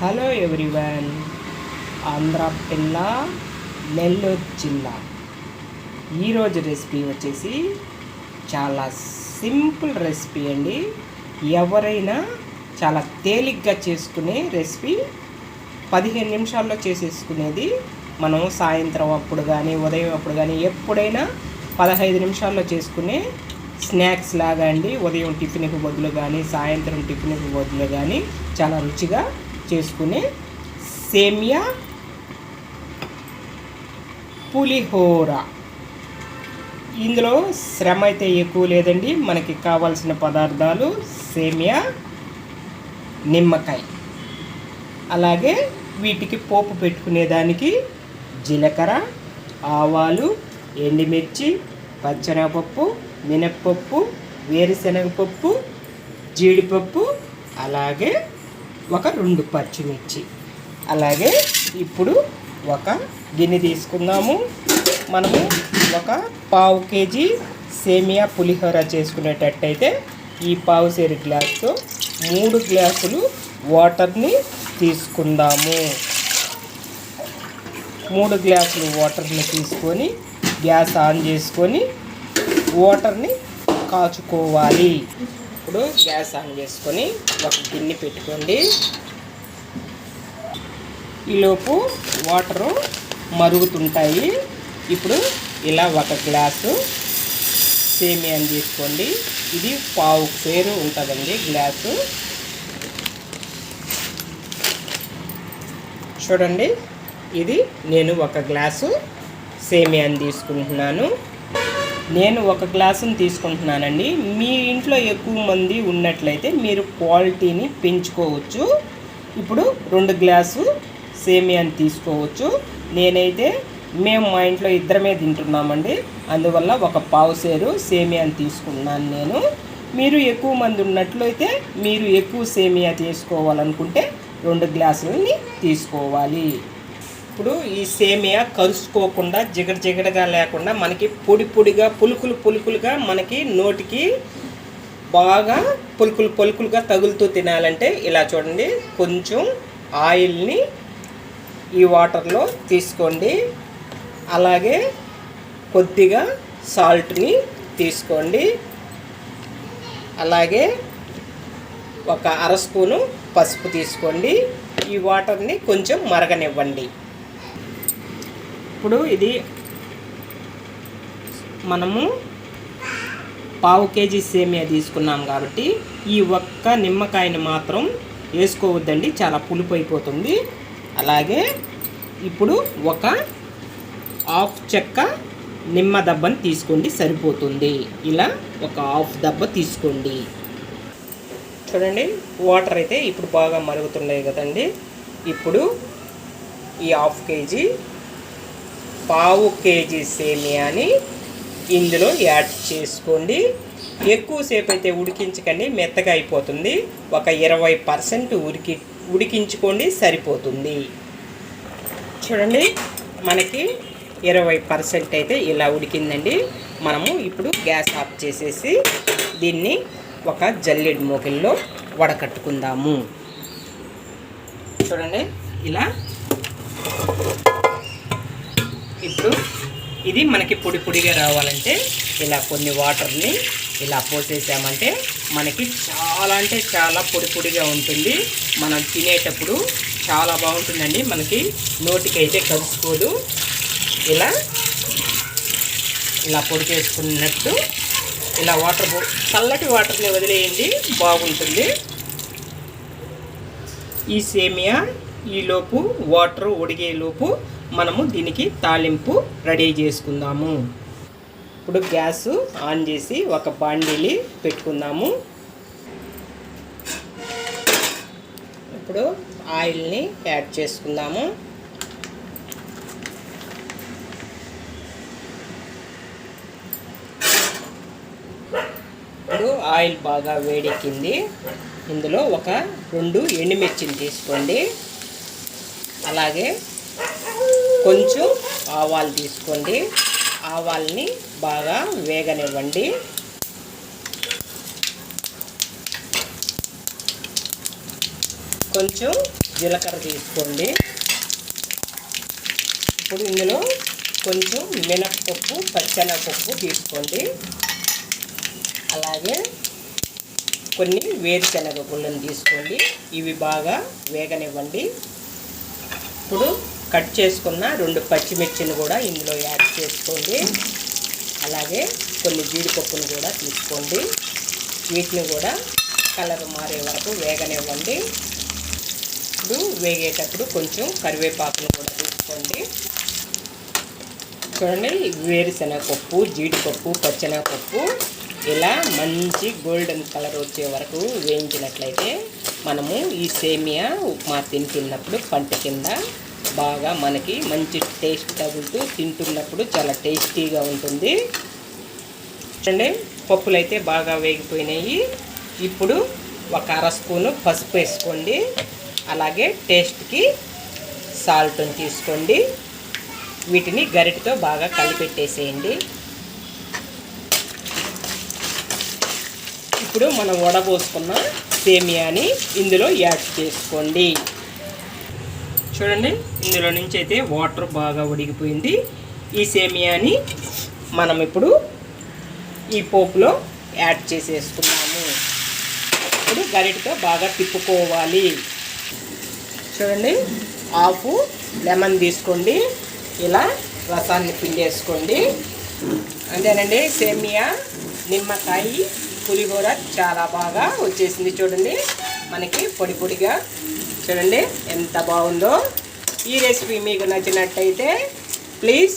Hello everyone. Andhra పిల్ల నెల్లూరు జిల్లా. ఈరోజు రెసిపీ వచ్చేసి చాలా సింపుల్ రెసిపీ అండి. ఎవరైనా చాలా తేలిగ్గా చేసుకునే రెసిపీ పదిహేను నిమిషాల్లో చేసేసుకునేది. మనం సాయంత్రం అప్పుడు కానీ ఉదయం అప్పుడు కానీ ఎప్పుడైనా పదహైదు నిమిషాల్లో చేసుకునే స్నాక్స్ లాగా అండి. ఉదయం టిఫిన్కి బదులు కానీ సాయంత్రం టిఫిన్కి బదులు కానీ చాలా రుచిగా చేసుకునే సేమియా పులిహోర. ఇందులో శ్రమ అయితే ఎక్కువ లేదండి. మనకి కావాల్సిన పదార్థాలు సేమియా నిమ్మకాయ. అలాగే వీటికి పోపు పెట్టుకునేదానికి జీలకర్ర ఆవాలు ఎండుమిర్చి పచ్చనపప్పు మినప్పప్పు వేరుశనగపప్పు జీడిపప్పు అలాగే ఒక రెండు పచ్చిమిర్చి. అలాగే ఇప్పుడు ఒక గిన్నె తీసుకుందాము. మనము ఒక పావు కేజీ సేమియా పులిహోర చేసుకునేటట్టయితే ఈ పావు సేరు గ్లాస్తో మూడు గ్లాసులు వాటర్ని తీసుకుందాము. మూడు గ్లాసులు వాటర్ని తీసుకొని గ్యాస్ ఆన్ చేసుకొని వాటర్ని కాచుకోవాలి. ఇప్పుడు గ్యాస్ ఆన్ చేసుకొని ఒక గిన్నె పెట్టుకోండి. ఈలోపు వాటరు మరుగుతుంటాయి. ఇప్పుడు ఇలా ఒక గ్లాసు సేమియాని తీసుకోండి. ఇది పావు పేరు ఉంటుందండి గ్లాసు. చూడండి ఇది నేను ఒక గ్లాసు సేమియాని తీసుకుంటున్నాను. నేను ఒక గ్లాసుని తీసుకుంటున్నానండి. మీ ఇంట్లో ఎక్కువ మంది ఉన్నట్లయితే మీరు క్వాలిటీని పెంచుకోవచ్చు. ఇప్పుడు రెండు గ్లాసు సేమియాని తీసుకోవచ్చు. నేనైతే మేము మా ఇంట్లో ఇద్దరమే తింటున్నామండి. అందువల్ల ఒక పావు సేరు సేమియాని తీసుకున్నాను నేను. మీరు ఎక్కువ మంది ఉన్నట్లయితే మీరు ఎక్కువ సేమియా తీసుకోవాలనుకుంటే రెండు గ్లాసులని తీసుకోవాలి. ఇప్పుడు ఈ సేమియా కలుసుకోకుండా జిగట జిగటగా లేకుండా మనకి పొడి పొడిగా పులుకులు పులుకులుగా మనకి నోటికి బాగా పులుకులు పులుకులుగా తగులుతూ తినాలంటే ఇలా చూడండి. కొంచెం ఆయిల్ని ఈ వాటర్లో తీసుకోండి. అలాగే కొద్దిగా సాల్ట్ని తీసుకోండి. అలాగే ఒక అర స్పూను పసుపు తీసుకోండి. ఈ వాటర్ని కొంచెం మరగనివ్వండి. ఇప్పుడు ఇది మనము పావు కేజీ సేమియా తీసుకున్నాం కాబట్టి ఈ ఒక్క నిమ్మకాయని మాత్రం వేసుకోవద్దండి చాలా పులుపు అయిపోతుంది అలాగే ఇప్పుడు ఒక హాఫ్ చెక్క నిమ్మ దబ్బని తీసుకోండి సరిపోతుంది. ఇలా ఒక హాఫ్ దబ్బ తీసుకోండి. చూడండి వాటర్ అయితే ఇప్పుడు బాగా మరుగుతున్నాయి కదండి. ఇప్పుడు ఈ హాఫ్ కేజీ పావు కేజీ సేమియాని ఇందులో యాడ్ చేసుకోండి. ఎక్కువసేపు అయితే ఉడికించకండి మెత్తగా అయిపోతుంది. ఒక ఇరవై పర్సెంట్ ఉడికి ఉడికించుకోండి సరిపోతుంది. చూడండి మనకి ఇరవై పర్సెంట్ అయితే ఇలా ఉడికిందండి. మనము ఇప్పుడు గ్యాస్ ఆఫ్ చేసేసి దీన్ని ఒక జల్లెడ్ మోకిల్లో వడకట్టుకుందాము. చూడండి ఇలా ఇప్పుడు ఇది మనకి పొడి పొడిగా రావాలంటే ఇలా కొన్ని వాటర్ని ఇలా పోసేసామంటే మనకి చాలా అంటే చాలా పొడి పొడిగా ఉంటుంది. మనం తినేటప్పుడు చాలా బాగుంటుందండి. మనకి నోటికైతే కలుసుకోదు. ఇలా ఇలా పొడి చేసుకున్నట్టు ఇలా వాటర్ చల్లటి వాటర్ని వదిలేయండి. బాగుంటుంది. ఈ సేమియా ఈలోపు వాటర్ ఉడిగేలోపు మనము దీనికి తాలింపు రెడీ చేసుకుందాము. ఇప్పుడు గ్యాస్ ఆన్ చేసి ఒక బాండీలి పెట్టుకుందాము. ఇప్పుడు ఆయిల్ని యాడ్ చేసుకుందాము. ఇప్పుడు ఆయిల్ బాగా వేడెక్కింది. ఇందులో ఒక రెండు ఎండుమిర్చిని తీసుకోండి. అలాగే కొంచెం ఆవాలు తీసుకోండి. ఆవాల్ని బాగా వేగనివ్వండి. కొంచెం జీలకర్ర తీసుకోండి. ఇప్పుడు ఇందులో కొంచెం మినప్పప్పు పచ్చెనపప్పు తీసుకోండి. అలాగే కొన్ని వేరుశనగ గుళ్ళను తీసుకోండి. ఇవి బాగా వేగనివ్వండి. ఇప్పుడు కట్ చేసుకున్న రెండు పచ్చిమిర్చిని కూడా ఇందులో యాడ్ చేసుకోండి. అలాగే కొన్ని జీడిపప్పును కూడా తీసుకోండి. వీటిని కూడా కలర్ మారే వరకు వేగనివ్వండి. ఇప్పుడు వేగేటప్పుడు కొంచెం కరివేపాకును కూడా తీసుకోండి. చూడండి వేరుశనగపప్పు జీడిపప్పు పచ్చెనగపప్పు ఇలా మంచి గోల్డెన్ కలర్ వచ్చే వరకు వేయించినట్లయితే మనము ఈ సేమియా ఉప్మా తింటున్నప్పుడు పంట కింద బాగా మనకి మంచి టేస్ట్ తగులుతూ తింటున్నప్పుడు చాలా టేస్టీగా ఉంటుంది. చూడండి పప్పులు అయితే బాగా వేగిపోయినాయి. ఇప్పుడు ఒక అర స్పూను పసుపు వేసుకోండి. అలాగే టేస్ట్కి సాల్ట్ని తీసుకోండి. వీటిని గరిటతో బాగా కలిపెట్టేసేయండి. ఇప్పుడు మనం వడబోసుకున్న సేమియాని ఇందులో యాడ్ చేసుకోండి. చూడండి ఇందులో నుంచి అయితే వాటర్ బాగా ఉడికిపోయింది. ఈ సేమియాని మనం ఇప్పుడు ఈ పోపులో యాడ్ చేసేసుకున్నాము. ఇప్పుడు గరిటతో బాగా తిప్పుకోవాలి. చూడండి ఆకు లెమన్ తీసుకోండి. ఇలా రసాన్ని పిండేసుకోండి అంతేనండి సేమియా నిమ్మకాయ పులిహోర చాలా బాగా వచ్చేసింది చూడండి. మనకి పొడి పొడిగా చూడండి ఎంత బాగుందో. ఈ రెసిపీ మీకు నచ్చినట్టయితే ప్లీజ్